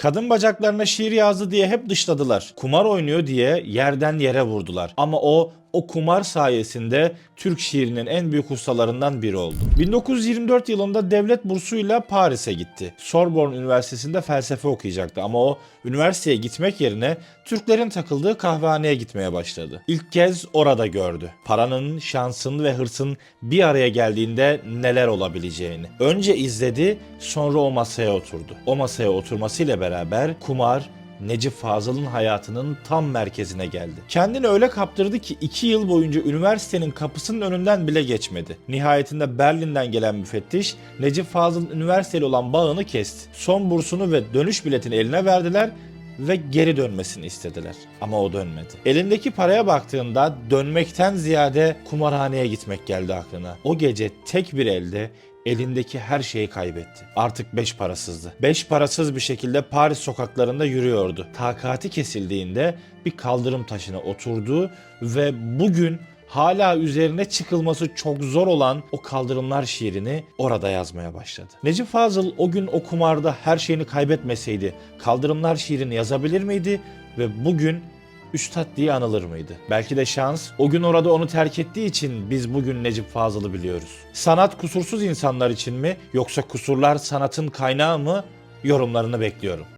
Kadın bacaklarına şiir yazdı diye hep dışladılar. Kumar oynuyor diye yerden yere vurdular. Ama o o kumar sayesinde Türk şiirinin en büyük ustalarından biri oldu. 1924 yılında devlet bursuyla Paris'e gitti. Sorbonne Üniversitesi'nde felsefe okuyacaktı ama o üniversiteye gitmek yerine Türklerin takıldığı kahvehaneye gitmeye başladı. İlk kez orada gördü. Paranın, şansın ve hırsın bir araya geldiğinde neler olabileceğini. Önce izledi, sonra o masaya oturdu. O masaya oturmasıyla beraber kumar, Necip Fazıl'ın hayatının tam merkezine geldi. Kendini öyle kaptırdı ki 2 yıl boyunca üniversitenin kapısının önünden bile geçmedi. Nihayetinde Berlin'den gelen müfettiş Necip Fazıl'ın üniversiteyle olan bağını kesti. Son bursunu ve dönüş biletini eline verdiler ve geri dönmesini istediler. Ama o dönmedi. Elindeki paraya baktığında dönmekten ziyade kumarhaneye gitmek geldi aklına. O gece tek bir elde elindeki her şeyi kaybetti. Artık beş parasızdı. Beş parasız bir şekilde Paris sokaklarında yürüyordu. Takati kesildiğinde bir kaldırım taşına oturdu ve bugün hala üzerine çıkılması çok zor olan o kaldırımlar şiirini orada yazmaya başladı. Necip Fazıl o gün o kumarda her şeyini kaybetmeseydi kaldırımlar şiirini yazabilir miydi ve bugün Üstad diye anılır mıydı? Belki de şans o gün orada onu terk ettiği için biz bugün Necip Fazıl'ı biliyoruz. Sanat kusursuz insanlar için mi yoksa kusurlar sanatın kaynağı mı? Yorumlarını bekliyorum.